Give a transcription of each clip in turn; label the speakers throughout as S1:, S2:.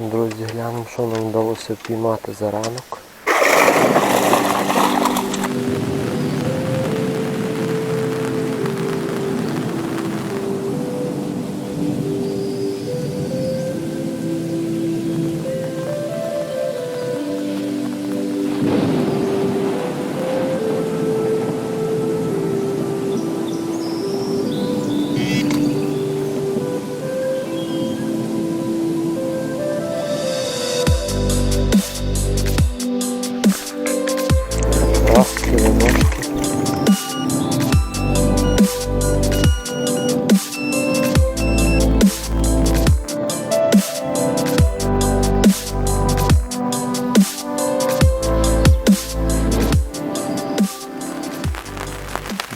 S1: Друзі, глянемо, що нам вдалося впіймати за ранок.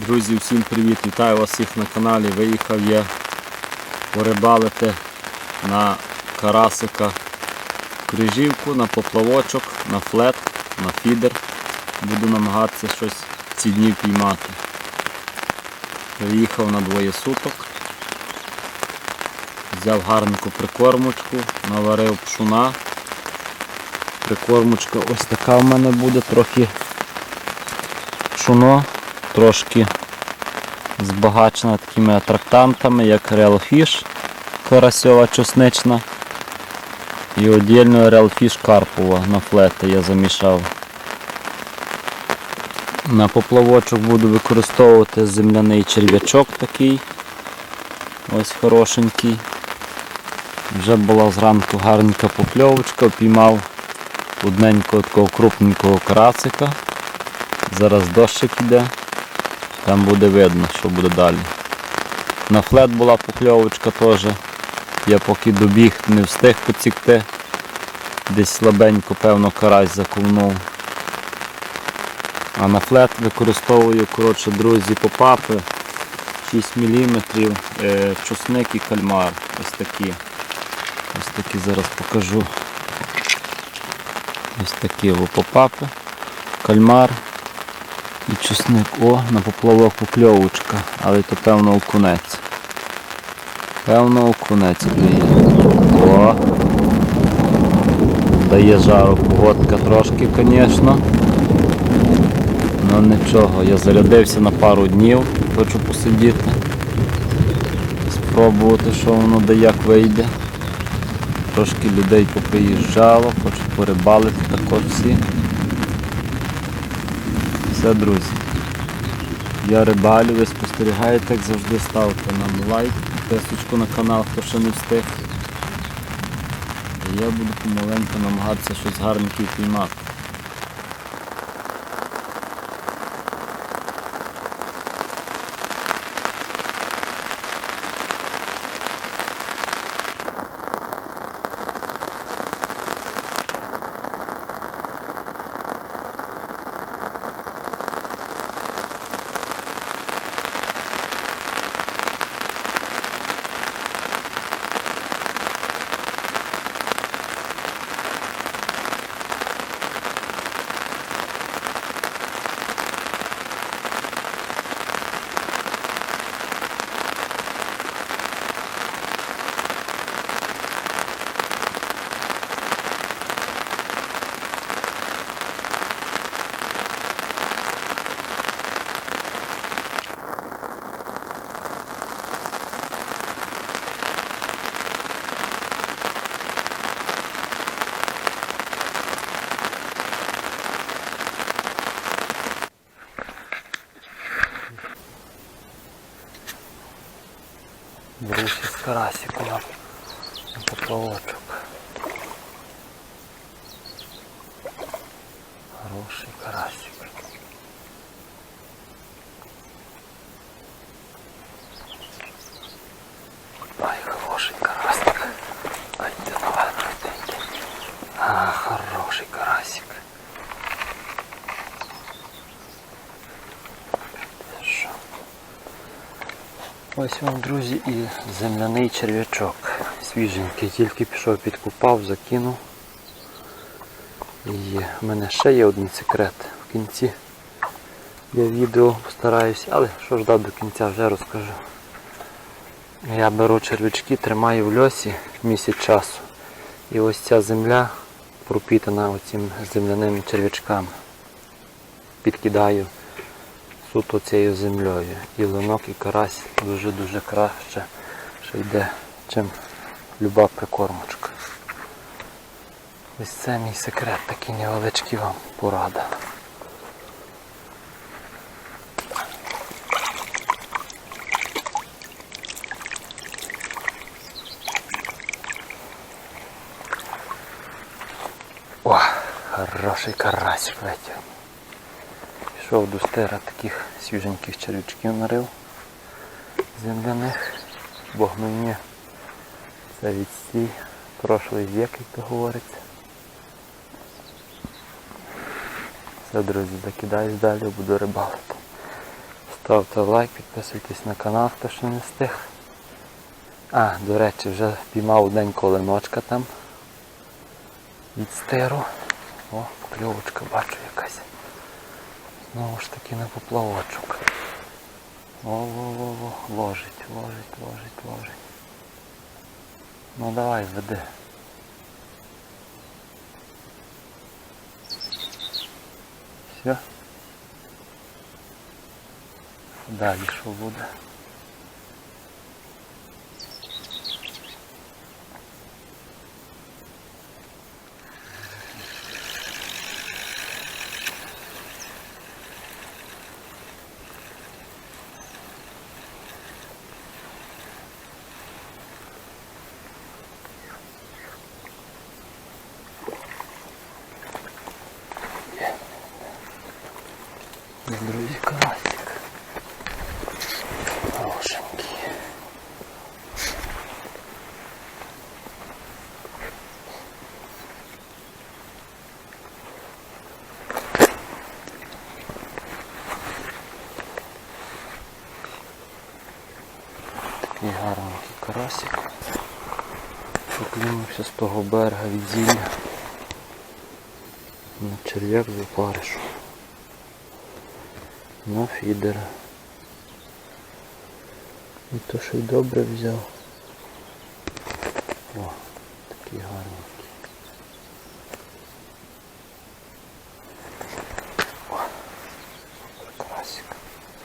S2: Друзі, всім привіт! Вітаю вас всіх на каналі. Виїхав я порибалити на карасика крижівку, на поплавочок, на флет, на фідер. Буду намагатися щось ці дні піймати. Приїхав на двоє суток. Взяв гарненьку прикормочку, наварив пшуна. Прикормочка ось така в мене буде, трохи пшуно, трошки збагачена такими атрактантами, як Fish карасьова чеснична. І Real Fish карпова на флети я замішав. На поплавочок буду використовувати земляний черв'ячок такий. Ось хорошенький. Вже була зранку гарненька покльовочка, піймав одненького такого крупненького карасика. Зараз дощик іде, там буде видно, що буде далі. На флет була покльовочка теж. Я поки добіг, не встиг поцікти. Десь слабенько, певно, карась заковнув. А на флет використовую, коротше, друзі, попапи 6 мм, чосник і кальмар. Ось такі. Ось такі зараз покажу. Ось такі попапи, кальмар і чесник. О, на поплавок покльовочка, але то певно окунець. Певно окунець дає. О! Дає жару погодка трошки, звісно. Ну нічого, я зарядився на пару днів, хочу посидіти. Спробувати, що воно де як вийде. Трошки людей поприїжджало, хочуть порибалити також всі. Все, друзі. Я рибалю, ви спостерігаєте, як завжди ставте нам лайк, підписочку на канал, хто ще не встиг. І я буду помаленьку намагатися щось гарненьке піймати.
S1: Брусі з карасиком на на поплавочок. Хороший карасик. Ай, хороший карасик. Ай, ты давай, иди. А, хороший карасик. Ти що? Ось вам, друзі, і земляний черв'ячок. Свіженький, тільки пішов, підкупав, закинув. І в мене ще є один секрет. В кінці я відео постараюсь, але що ж дав до кінця вже розкажу. Я беру черв'ячки, тримаю в льосі місяць часу І ось ця земля пропітана оцим земляними черв'ячками. Підкидаю суто цією землею. І линок, і карась дуже-дуже краще що йде, чим люба прикормочка. Ось це мій секрет, такий невеличкий вам порада. О, хороший карась витягнув. Пішов до стира таких свіженьких червячків нарив земляних, бо мені це відстій прошлий вік, як то говориться. Все, друзі, закидаюсь далі, буду рибалити. Ставте лайк, підписуйтесь на канал, хто ще не встиг. А, до речі, вже піймав день коленочка там від стиру. О, покльовочка бачу якась. Знову ж таки на поплавочок. Во-во-во-во, ложить, ложить, ложить, ложить. Ну давай, веди. Все. Далі що буде? Друзі, карасик. Хорошенький. Такий гарний карасик. Поклюнувся з того берега від зілля. На черв'як запаришу. На фідер. І то що й добре взяв. О, такий гарненький. О, супер красик. Не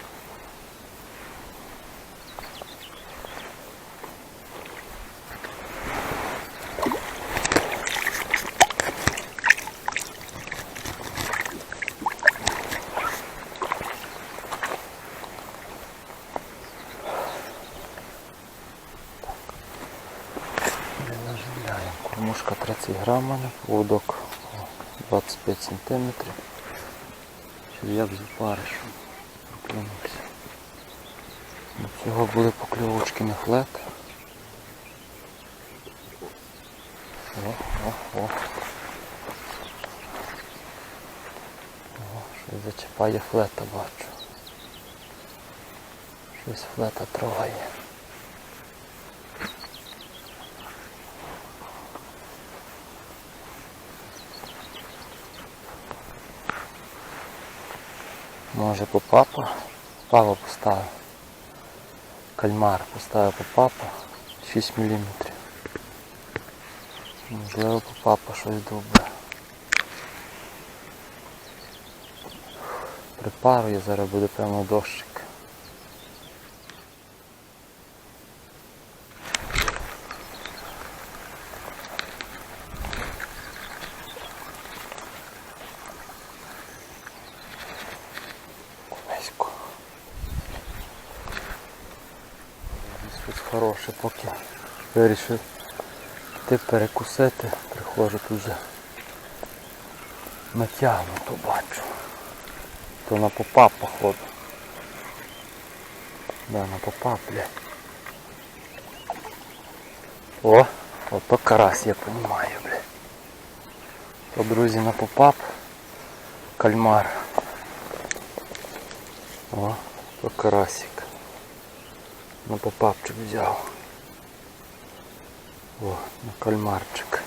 S1: наживляємо. Кормушка 30 грам, у мене, поводок о, 25 сантиметрів. Черв'як з опаришем. Проклюнувся. До цього були покльовочки на флет. О, о. О, щось зачіпає флета, бачу. Щось флета трогає. Може по папу. Папа поставив. Кальмар поставив по папу 6 мм. Можливо по папа щось добре. Припарую, зараз буде певно дощик. Кумеську. Тут хороше, поки вирішив йти перекусити, приходжу тут вже натягнуто бачу. То на попа походу. Да, на попа, блядь. О, ото карась, я понимаю, блядь. То, друзі, на попап кальмар. О, то карасик. На попапчик взяв. О, на кальмарчик.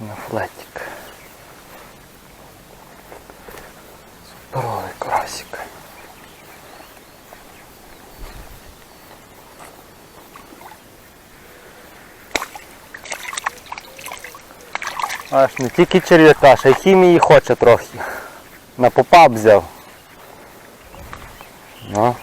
S1: На флетик. Суперовий карасик. Аж не тільки черв'яка, ще й хімії хоче трохи. На попап взяв. Ну.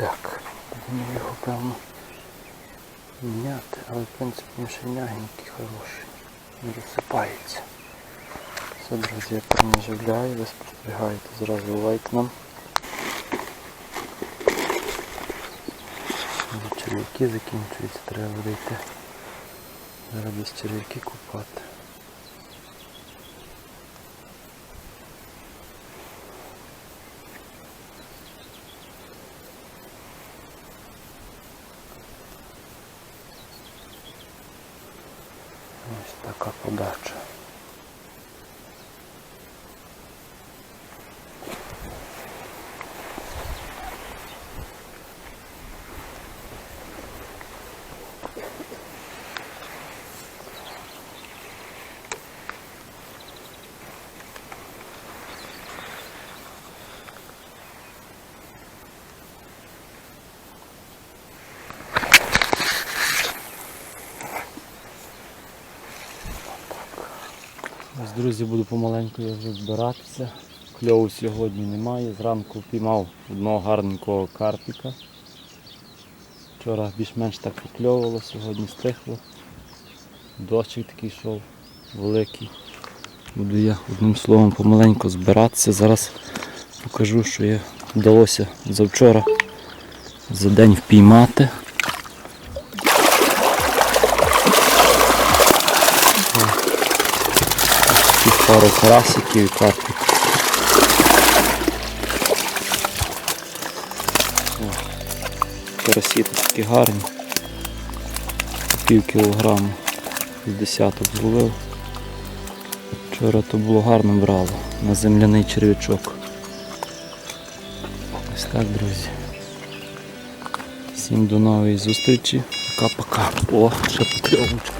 S1: Так, будемо його певно міняти, але в принципі він ще м'ягенький, хороший, не розсипається. Все, друзі, я перенаживляю, ви спостерігаєте зразу лайк нам. Черв'яки закінчуються, треба буде йти. Зараз десь черв'яки купати. Ось така подача.
S2: Ось, друзі, буду помаленьку я вже збиратися. Кльову сьогодні немає. Зранку піймав одного гарненького карпіка. Вчора більш-менш так покльовувало, сьогодні стихло. Дощик такий йшов великий. Буду я одним словом помаленьку збиратися. Зараз покажу, що я вдалося завчора за день впіймати. Тут пару карасиків і карпик. О, Карасі тут такі гарні. Пів кілограму з десяток зловив. Вчора то було гарно брало на земляний черв'ячок. Ось так, друзі. Всім до нової зустрічі. Пока-пока. О, ще покльовочка.